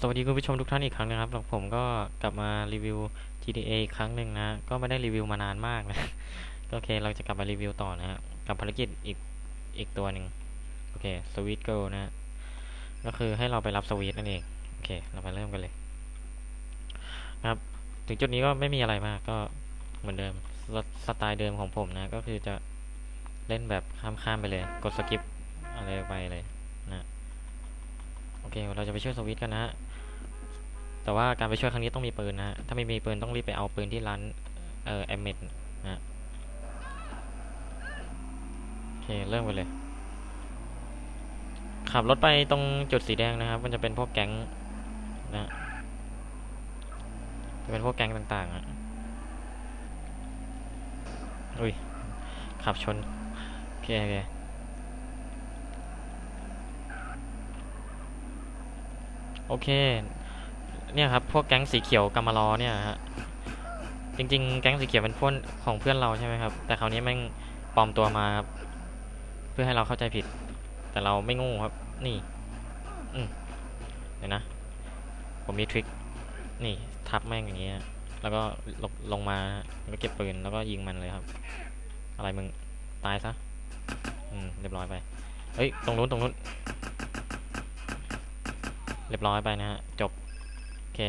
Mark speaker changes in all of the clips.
Speaker 1: สวัสดีคุณผู้ชมทุกท่านอีกครั้งนะครับผมก็กลับมารีวิว GTA อีกครั้งหนึ่งนะ ก็ไม่ได้รีวิวมานานมากนะโอเค เราจะกลับมารีวิวต่อนะฮะกับภารกิจอีกอีกตัวหนึ่งโอเคสวีทเกิลนะก็คือให้เราไปรับสวีทนั่นเองโอเค เราไปเริ่มกันเลยนะครับถึงจุดนี้ก็ไม่มีอะไรมากก็เหมือนเดิมสสไตล์เดิมของผมนะ ก็คือจะเล่นแบบข้ามๆไปเลย กดสกิปอะไรไปเลยนะโอเค เราจะไปช่วยสวิตกันนะฮะ แต่ว่าการไปช่วยครั้งนี้ต้องมีปืนนะฮะ ถ้าไม่มีปืนต้องรีบไปเอาปืนที่ร้านเอ่อแอมเมดนะโอเคเริ่มกันเลย ขับรถไปตรงจุดสีแดงนะครับ มันจะเป็นพวกแก๊งนะจะเป็นพวกแก๊งต่างๆอะอุ้ย ขับชน โอเคโอเคโอเค เนี่ยครับพวกแก๊งสีเขียวกำมารอเนี่ยฮะจริง ๆ แก๊งสีเขียวเป็นพวกของเพื่อนเราใช่ไหมครับ แต่คราวนี้แม่งปลอมตัวมาครับ เพื่อให้เราเข้าใจผิด แต่เราไม่โงูครับ นี่อืมเดี๋ยวนะ ผมมีทริคนี่ทับแม่งอย่างเงี้ยแล้วก็ลงลงมาแล้วก็เก็บปืนแล้วก็ยิงมันเลยครับ อะไรมึงตายซะอืมเรียบร้อยไปเฮ้ยตรงนู้นตรงนู้นเรียบร้อยไปนะฮะจบ เค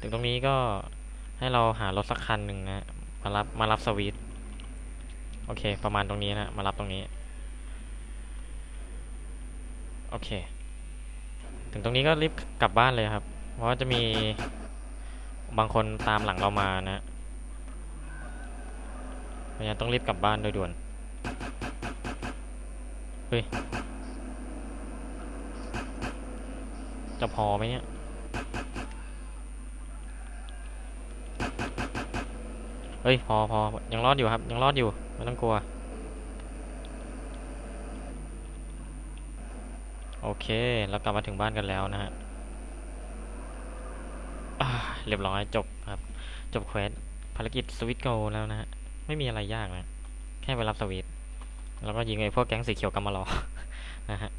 Speaker 1: ถึงตรงนี้ก็ให้เราหารถสักคันหนึ่งนะมารับมารับสวีทโอเค ประมาณตรงนี้นะ มารับตรงนี้ โอเค ถึงตรงนี้ก็รีบกลับบ้านเลยครับ เพราะจะมีบางคนตามหลังเรามานะเพราะฉะนั้นต้องรีบกลับบ้านโดยด่วน เฮ้ย จะพอไหมเนี่ย เฮ้ยพอพอยังรอดอยู่ครับ ยังรอดอยู่ไม่ต้องกลัว โอเคเรากลับมาถึงบ้านกันแล้วนะฮะเรียบร้อยจบครับ จบเควสภารกิจสวิตโกแล้วนะฮะไม่มีอะไรยากนะ แค่ไปรับสวิตแล้วก็ยิงไอ้พวกแก๊งสีเขียวกำมารอนะฮะ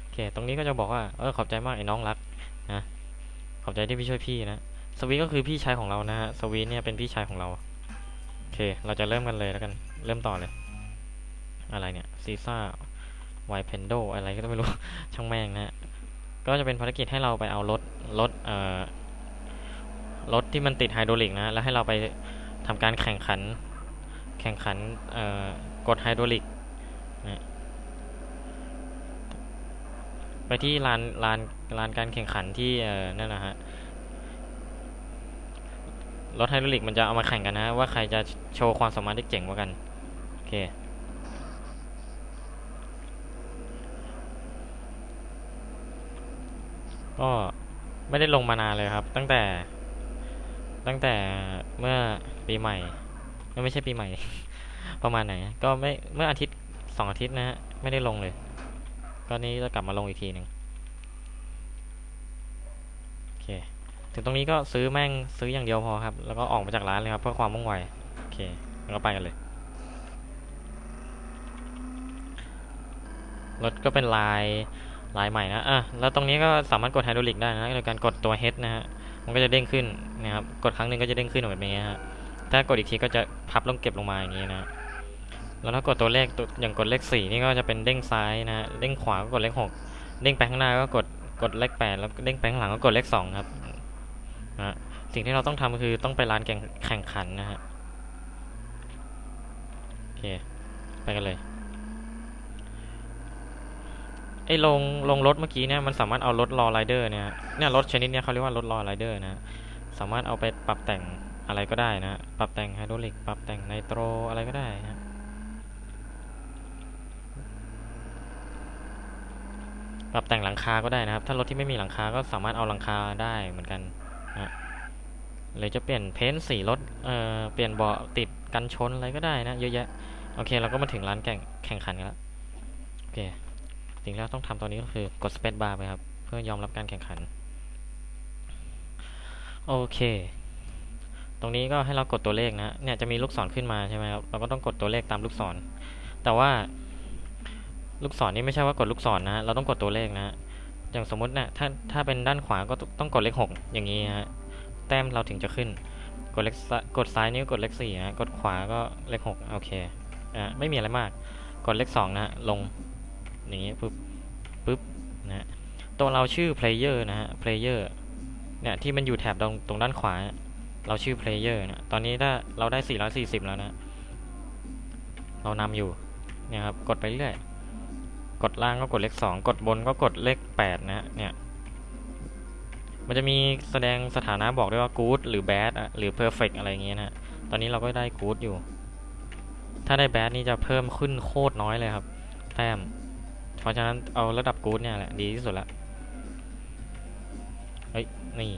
Speaker 1: โอเค ตรงนี้ก็จะบอกว่า เออขอบใจมากไอ้น้องรักนะขอบใจที่พี่ช่วยพี่นะ สวีก็คือพี่ชายของเรานะฮะสวีเนี่ยเป็นพี่ชายของเราโอเค เราจะเริ่มกันเลยแล้วกัน เริ่มต่อเลย อะไรเนี่ยซีซ่าไวเพนโดอะไรก็ไม่รู้ ช่างแม่งนะฮะก็จะเป็นภารกิจให้เราไปเอารถรถเอ่อรถที่มันติดไฮดรอลิกนะแล้วให้เราไปทำการแข่งขัน แข่งขันเอ่อกดไฮดรอลิกไปที่ลานลานลานการแข่งขันที่เอ่อนั่นนะฮะ รถไฮดรอลิกมันจะเอามาแข่งกันนะ ว่าใครจะโชว์ความสามารถได้เจ๋งกว่ากัน โอเค ก็ไม่ได้ลงมานานเลยครับ ตั้งแต่ ตั้งแต่เมื่อปีใหม่ ไม่ใช่ปีใหม่ ประมาณไหน ก็ไม่เมื่ออาทิตย์สองอาทิตย์นะฮะ ไม่ได้ลงเลย ก็นี้จะกลับมาลงอีกทีหนึ่งโอเค ถึงตรงนี้ก็ซื้อแม่งซื้ออย่างเดียวพอครับ แล้วก็ออกมาจากร้านเลยครับเพื่อความมุ่งไวโอเคแล้วก็ไปกันเลยรถก็เป็นลายลายใหม่นะอะแล้วตรงนี้ก็สามารถกดไฮดรอลิกได้นะโดยการกดตัว H นะฮะมันก็จะเด้งขึ้นนะครับกดครั้งหนึ่งก็จะเด้งขึ้นแบบนี้ฮะถ้ากดอีกทีก็จะพับลงเก็บลงมาอย่างนี้นะแล้วถ้ากดตัวเลขตัวอย่างกดเลขสี่นี่ก็จะเป็นเด้งซ้ายนะฮะเด้งขวาก็กดเลขหกเด้งไปข้างหน้าก็กดกดเลขแปดแล้วเด้งไปข้างหลังก็กดเลขสองครับ นะสิ่งที่เราต้องทำคือต้องไปร้านแข่งแข่งขันนะฮะโอเค ไปกันเลยไอ้ลงลงรถเมื่อกี้เนี่ยมันสามารถเอารถรอไรเดอร์เนี่ยเนี่ยรถชนิดเนี้ยเขาเรียกว่ารถรอไรเดอร์นะสามารถเอาไปปรับแต่งอะไรก็ได้นะปรับแต่งไฮดรอลิกปรับแต่งไนโตรอะไรก็ได้นะปรับแต่งหลังคาก็ได้นะครับ ถ้ารถที่ไม่มีหลังคาก็สามารถเอาหลังคาได้เหมือนกัน นะหรือจะเปลี่ยนเพ้นท์สีรถเอ่อเปลี่ยนเบาะติดกันชนอะไรก็ได้นะเยอะแยะโอเคเราก็มาถึงร้านแข่งแข่งขันกันแล้วโอเคสิ่งที่เราต้องทำตอนนี้ก็คือกดสเปซบาร์ไปครับ เพื่อยอมรับการแข่งขัน โอเค ตรงนี้ก็ให้เรากดตัวเลขนะเนี่ยจะมีลูกศรขึ้นมาใช่ไหมครับเราก็ต้องกดตัวเลขตามลูกศร แต่ว่า ลูกศรนี่ไม่ใช่ว่ากดลูกศรนะเราต้องกดตัวเลขนะ อย่างสมมตินี่ยถ้าถ้าเป็นด้านขวาก็ต้องกดเลขหกอย่างนี้ฮะแต้มเราถึงจะขึ้น กดเลขซ้ายกดซ้ายนิ้วกดเลขสี่ฮะกดขวาก็เลขหกโอเคอะไม่มีอะไรมาก กดเลขสองนะฮะลงอย่างนี้ปุ๊บปุ๊บนะฮะตัวเราชื่อ player นะฮะ player เนี่ยที่มันอยู่แถบตรงตรงด้านขวา เราชื่อ player นะตอนนี้ถ้าเราได้ 440 แล้วนะ เรานำอยู่เนี่ยครับกดไปเรื่อย กดล่างก็กดเลขสองกดบนก็กดเลขแปดนะฮะเนี่ยมันจะมีแสดงสถานะบอกด้วยว่า good หรือ bad หรือ perfect อะไรอย่างเงี้ยนะฮะตอนนี้เราก็ได้ good อยู่ ถ้าได้ bad นี่จะเพิ่มขึ้นโคตรน้อยเลยครับ แต้ม เพราะฉะนั้นเอาระดับ good เนี่ยแหละ ดีที่สุดละเฮ้ย นี่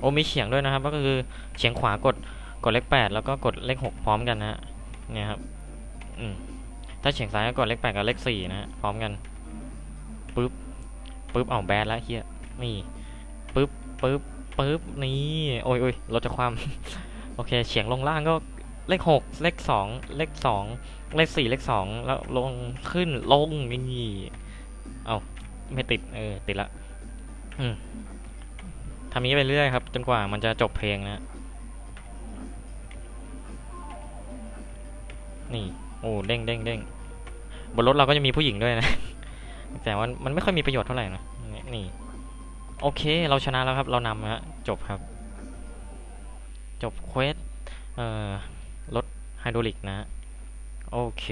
Speaker 1: โอ้มีเฉียงด้วยนะครับ ก็คือเฉียงขวากด กดเลขแปดแล้วก็กดเลขหกพร้อมกันนะฮะเนี่ยครับ อืม ถ้าเฉียงซ้ายก็กดเลขแปดกับเลขสี่นะฮะพร้อมกันปึ๊บปึ๊บเอาแบดแล้วเฮียนี่ปึ๊บปึ๊บปึ๊บนี่โอ้ยโอ้ยเราจะความโอเคเฉียงลงล่างก็เลขหกเลขสองเลขสองเลขสี่เลขสองแล้วลงขึ้นลงนี่เอาไม่ติดเออติดละอืมทำนี้ไปเรื่อยครับ จนกว่ามันจะจบเพลงนะ นี่โอ้เด้งเด้งเด้งบนรถเราก็จะมีผู้หญิงด้วยนะ แต่ว่ามันไม่ค่อยมีประโยชน์เท่าไหร่นะนี่ โอเค เราชนะแล้วครับ เรานำฮะจบครับ จบเควสเอ่อรถไฮดรอลิกนะฮะโอเค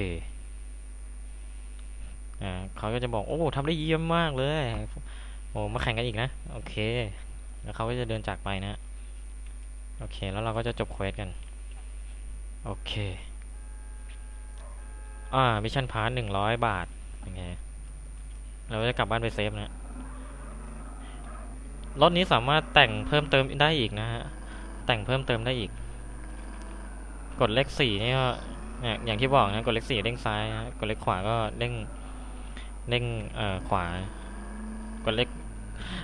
Speaker 1: อ่าเขาก็จะบอก โอ้ทำได้เยี่ยมมากเลยโอ้มาแข่งกันอีกนะ โอเค แล้วเขาก็จะเดินจากไปนะ โอเค แล้วเราก็จะจบเควสกัน โอเค อ่ามิชชั่นพาร์ทหนึ่งร้อยบาทโอเคเราจะกลับบ้านไปเซฟนะรถนี้สามารถแต่งเพิ่มเติมได้อีกนะฮะ แต่งเพิ่มเติมได้อีก กดเลขสี่นี่ก็อย่างที่บอกนะกดเลขสี่เด้งซ้ายนะกดเลขขวาก็เด้งเด้งเอ่อขวา กดเลข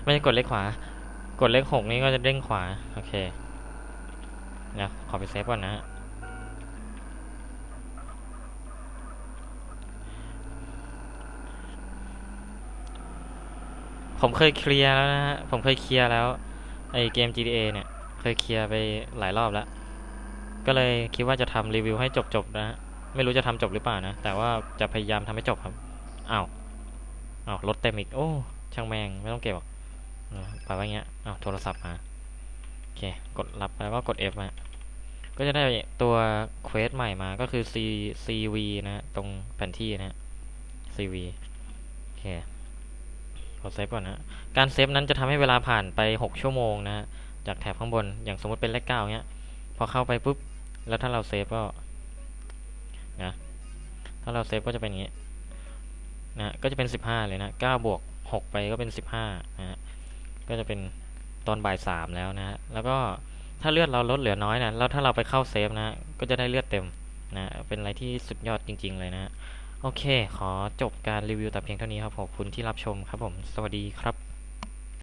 Speaker 1: ไม่ใช่กดเลขขวา กดเลขหกนี่ก็จะเด้งขวา โอเคเดี๋ยวขอไปเซฟก่อนนะฮะ ผมเคยเคลียร์แล้วนะฮะ ผมเคยเคลียร์แล้ว ไอเกม GTA เนี่ย เคยเคลียร์ไปหลายรอบแล้ว ก็เลยคิดว่าจะทำรีวิวให้จบๆนะฮะไม่รู้จะทำจบหรือเปล่านะ แต่ว่าจะพยายามทำให้จบครับอ้าวอ้าวรถเต็มอีก โอ้ ช่างแมง ไม่ต้องเก็บหรอกเออปล่อยไว้อย่าเงี้ยอ้าวโทรศัพท์มา โอเค กดรับแล้วก็กด F มา ก็จะได้ตัวเควสใหม่มา ก็คือ C CV นะ ตรงแผนที่นะ CV โอเค ขอเซฟก่อนนะการเซฟนั้นจะทำให้เวลาผ่านไป 6 ชั่วโมงนะจากแถบข้างบนอย่างสมมติเป็นเลขเก้าเงี้ยพอเข้าไปปุ๊บแล้วถ้าเราเซฟก็นะถ้าเราเซฟก็จะเป็นอย่างนี้นะก็จะเป็น 15 เลยนะ9บวก 6 ไปก็เป็น 15นะฮะก็จะเป็นตอนบ่าย 3 แล้วนะฮะแล้วก็ถ้าเลือดเราลดเหลือน้อยนะแล้วถ้าเราไปเข้าเซฟนะก็จะได้เลือดเต็มนะเป็นอะไรที่สุดยอดจริง ๆ เลยนะฮะ โอเค ขอจบการรีวิวแต่เพียงเท่านี้ครับขอบคุณที่รับชมครับผม สวัสดีครับ